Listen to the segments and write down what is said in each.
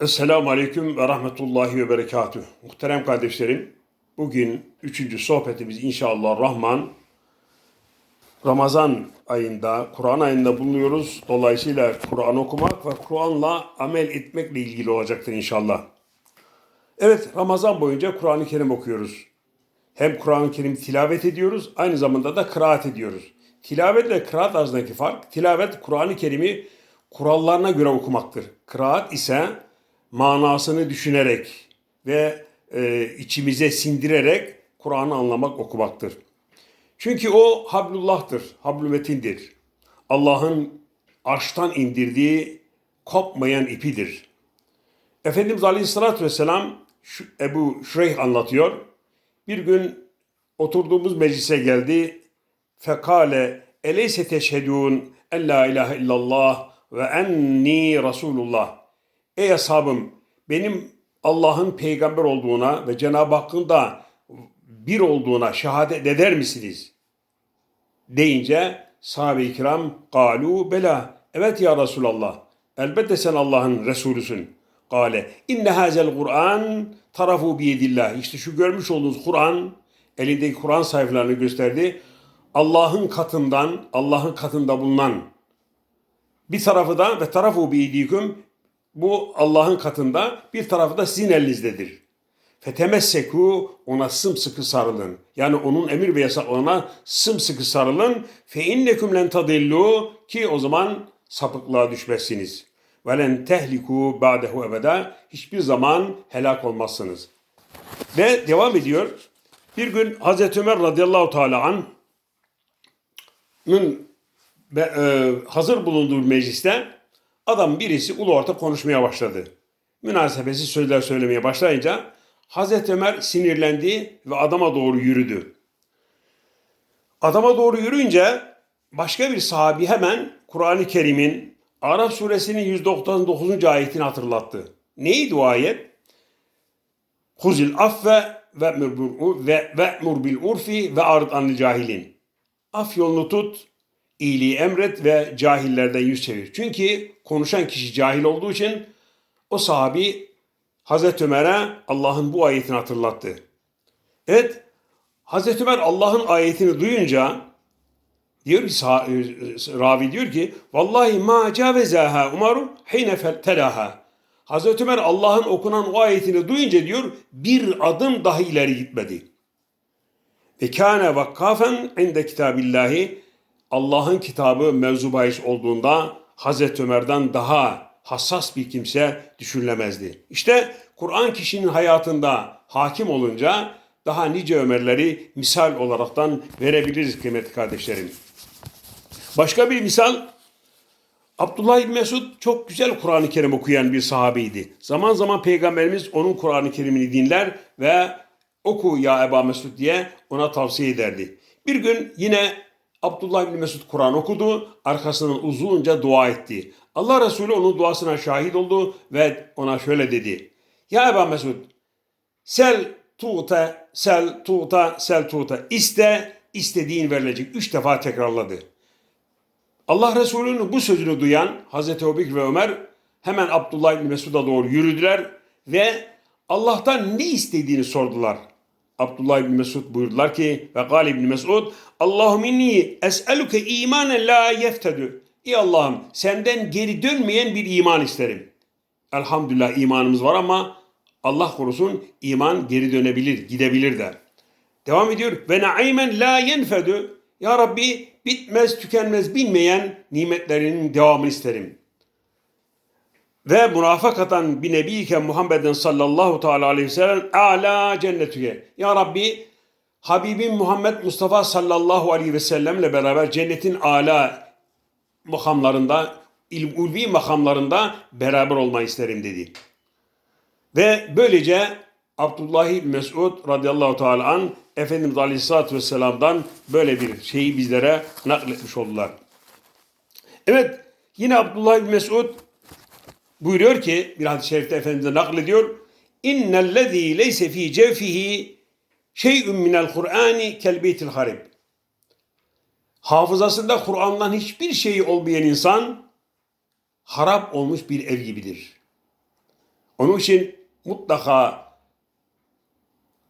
Esselamu Aleyküm ve Rahmetullahi ve Berekatüh. Muhterem kardeşlerim, bugün üçüncü sohbetimiz inşallah Rahman. Ramazan ayında, Kur'an ayında bulunuyoruz. Dolayısıyla Kur'an okumak ve Kur'an'la amel etmekle ilgili olacaktır inşallah. Evet, Ramazan boyunca Kur'an-ı Kerim okuyoruz. Hem Kur'an-ı Kerim tilavet ediyoruz, aynı zamanda da kıraat ediyoruz. Tilavetle kıraat arasındaki fark, tilavet Kur'an-ı Kerim'i kurallarına göre okumaktır. Kıraat ise manasını düşünerek ve e, içimize sindirerek Kur'an'ı anlamak, okumaktır. Çünkü o hablullah'tır, hablü metindir. Allah'ın arştan indirdiği kopmayan ipidir. Efendimiz Aleyhisselatü Vesselam şu- Ebu Şureyh anlatıyor. Bir gün oturduğumuz meclise geldi. Fekale eleyse teşhedun en la ilahe illallah ve enni Resulullah. Ey ashabım benim Allah'ın peygamber olduğuna ve Cenab-ı Hakk'ın da bir olduğuna şehadet eder misiniz? deyince sahabe-i kiram galu bela evet ya Resulallah elbette sen Allah'ın Resulüsün. Gale inne hazel Kur'an tarafu biyedillah. İşte şu görmüş olduğunuz Kur'an elindeki Kur'an sayfalarını gösterdi. Allah'ın katından, Allah'ın katında bulunan bir tarafı da ve tarafu biyediküm bu Allah'ın katında bir tarafı da sizin elinizdedir. Fetemesseku ona sımsıkı sarılın. Yani onun emir ve yasaklarına sımsıkı sarılın. Fe innekum len tadillu ki o zaman sapıklığa düşmezsiniz. Ve len tehliku ba'dehu ebeda hiçbir zaman helak olmazsınız. Ve devam ediyor. Bir gün Hazreti Ömer radıyallahu teala an'ın e, hazır bulunduğu mecliste adam birisi ulu orta konuşmaya başladı. Münasebesiz sözler söylemeye başlayınca Hazreti Ömer sinirlendi ve adama doğru yürüdü. Adama doğru yürüyünce başka bir sahabi hemen Kur'an-ı Kerim'in Araf suresinin 199. ayetini hatırlattı. Neydi o ayet? Huzil affe ve ve ve'mur bil urfi ve ard anil cahilin. Af yolunu tut, iyiliği emret ve cahillerden yüz çevir. Çünkü konuşan kişi cahil olduğu için o sahabi Hazreti Ömer'e Allah'ın bu ayetini hatırlattı. Evet, Hazreti Ömer Allah'ın ayetini duyunca diyor ki sah- e, ravi diyor ki vallahi ma cavezaha Umaru hine telaha. Hazreti Ömer Allah'ın okunan o ayetini duyunca diyor bir adım daha ileri gitmedi. Ve kâne vakkafen inde kitabillahi Allah'ın kitabı mevzu bahis olduğunda Hazreti Ömer'den daha hassas bir kimse düşünülemezdi. İşte Kur'an kişinin hayatında hakim olunca daha nice Ömerleri misal olaraktan verebiliriz kıymetli kardeşlerim. Başka bir misal Abdullah İbni Mesud çok güzel Kur'an-ı Kerim okuyan bir sahabeydi. Zaman zaman Peygamberimiz onun Kur'an-ı Kerim'ini dinler ve oku ya Eba Mesud diye ona tavsiye ederdi. Bir gün yine Abdullah İbni Mesud Kur'an okudu, arkasından uzunca dua etti. Allah Resulü onun duasına şahit oldu ve ona şöyle dedi. Ya Eba Mesud, sel tuğta, sel tuğta, sel tuğta. İste, istediğin verilecek. Üç defa tekrarladı. Allah Resulü'nün bu sözünü duyan Hazreti Ebubekir ve Ömer hemen Abdullah İbni Mesud'a doğru yürüdüler ve Allah'tan ne istediğini sordular. Abdullah İbni Mesud buyurdular ki ve gal İbni Mesud Allahum inni es'eluke imanen la yeftedü. Ey Allah'ım senden geri dönmeyen bir iman isterim. Elhamdülillah imanımız var ama Allah korusun iman geri dönebilir, gidebilir de. Devam ediyor. Ve naimen la yenfedü. Ya Rabbi bitmez tükenmez bilmeyen nimetlerinin devamını isterim. Ve murafakatan bir nebiyken Muhammedin sallallahu teala aleyhi ve sellem ala cennetüke. Ya Rabbi Habibim Muhammed Mustafa sallallahu aleyhi ve sellemle beraber cennetin ala makamlarında, ulvi makamlarında beraber olmayı isterim dedi. Ve böylece Abdullah Mesud radıyallahu teala an Efendimiz Aleyhisselatü Vesselam'dan böyle bir şeyi bizlere nakletmiş oldular. Evet yine Abdullah Mesud buyuruyor ki bir hadis-i şerifte Efendimiz'e naklediyor. İnnellezî leyse fî cevfihi şey'ün minel Kur'ani kel beytil harib. Hafızasında Kur'an'dan hiçbir şeyi olmayan insan harap olmuş bir ev gibidir. Onun için mutlaka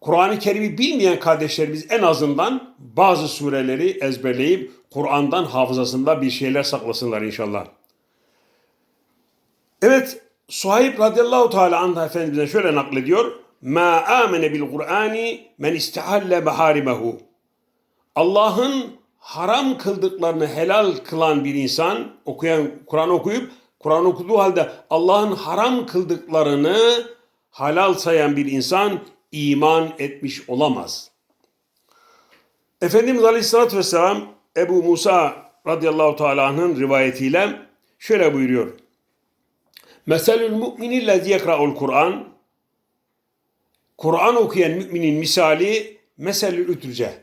Kur'an-ı Kerim'i bilmeyen kardeşlerimiz en azından bazı sureleri ezberleyip Kur'an'dan hafızasında bir şeyler saklasınlar inşallah. Evet, Suhayb radıyallahu teala anh Efendimiz'den şöyle naklediyor. Ma amene bil Kur'ani men istihalle maharimehu. Allah'ın haram kıldıklarını helal kılan bir insan, okuyan Kur'an okuyup Kur'an okuduğu halde Allah'ın haram kıldıklarını halal sayan bir insan iman etmiş olamaz. Efendimiz Aleyhisselatü Vesselam Ebu Musa radıyallahu teala anh'ın rivayetiyle şöyle buyuruyor. Meselül mu'mini lezi yekra'ul Kur'an Kur'an okuyan müminin misali meselül ütülce.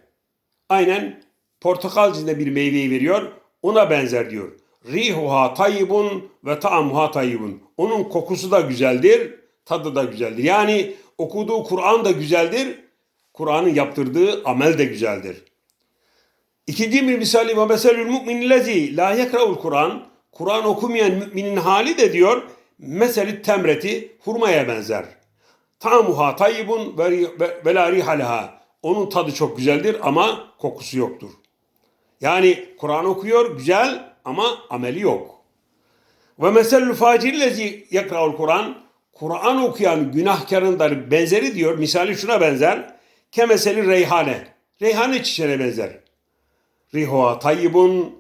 Aynen portakal cinde bir meyveyi veriyor. Ona benzer diyor. Rihuha tayyibun ve ta'amuha tayyibun. Onun kokusu da güzeldir, tadı da güzeldir. Yani okuduğu Kur'an da güzeldir, Kur'an'ın yaptırdığı amel de güzeldir. İkinci bir misali ve meselül mu'min lezi la yekra'ul Kur'an. Kur'an okumayan müminin hali de diyor meseli temreti hurmaya benzer. Tamuha tayyibun ve la rihaleha. Onun tadı çok güzeldir ama kokusu yoktur. Yani Kur'an okuyor güzel ama ameli yok. Ve meselül facir lezi yekra'ul Kur'an. Kur'an okuyan günahkarın da benzeri diyor. Misali şuna benzer. Kemeseli reyhane. Reyhane çiçeğine benzer. Rihuha tayyibun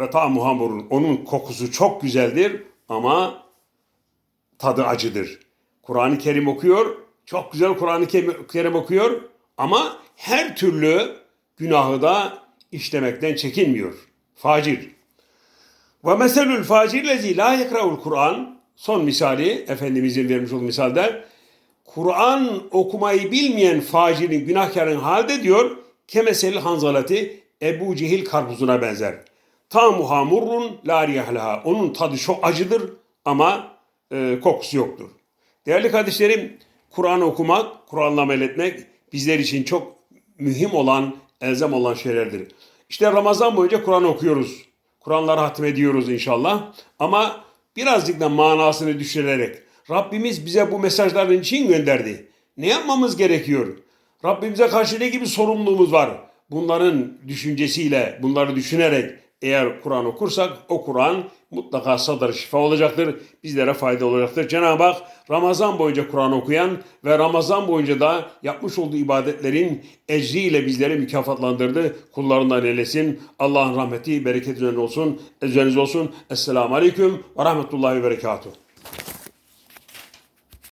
ve ta'muha murun. Onun kokusu çok güzeldir ama tadı acıdır. Kur'an-ı Kerim okuyor, çok güzel Kur'an-ı Kerim okuyor ama her türlü günahı da işlemekten çekinmiyor. Facir. Ve meselül facir lezi la yekra'ul Kur'an son misali Efendimizin vermiş olduğu misalde Kur'an okumayı bilmeyen facirin, günahkarın halde diyor kemeselil hanzalati Ebu Cehil karpuzuna benzer. Tamu hamurrun la. Onun tadı çok acıdır ama e, kokusu yoktur. Değerli kardeşlerim, Kur'an okumak, Kur'an'la amel etmek bizler için çok mühim olan, elzem olan şeylerdir. İşte Ramazan boyunca Kur'an okuyoruz. Kur'anları hatmediyoruz inşallah. Ama birazcık da manasını düşünerek Rabbimiz bize bu mesajların için gönderdi. Ne yapmamız gerekiyor? Rabbimize karşı ne gibi sorumluluğumuz var? Bunların düşüncesiyle, bunları düşünerek eğer Kur'an okursak o Kur'an mutlaka sadar şifa olacaktır. Bizlere fayda olacaktır. Cenab-ı Hak Ramazan boyunca Kur'an okuyan ve Ramazan boyunca da yapmış olduğu ibadetlerin ecriyle bizleri mükafatlandırdı. Kullarından eylesin. Allah'ın rahmeti, bereketi üzerine olsun. Üzerinize olsun. Esselamu Aleyküm ve Rahmetullahi ve Berekatuhu.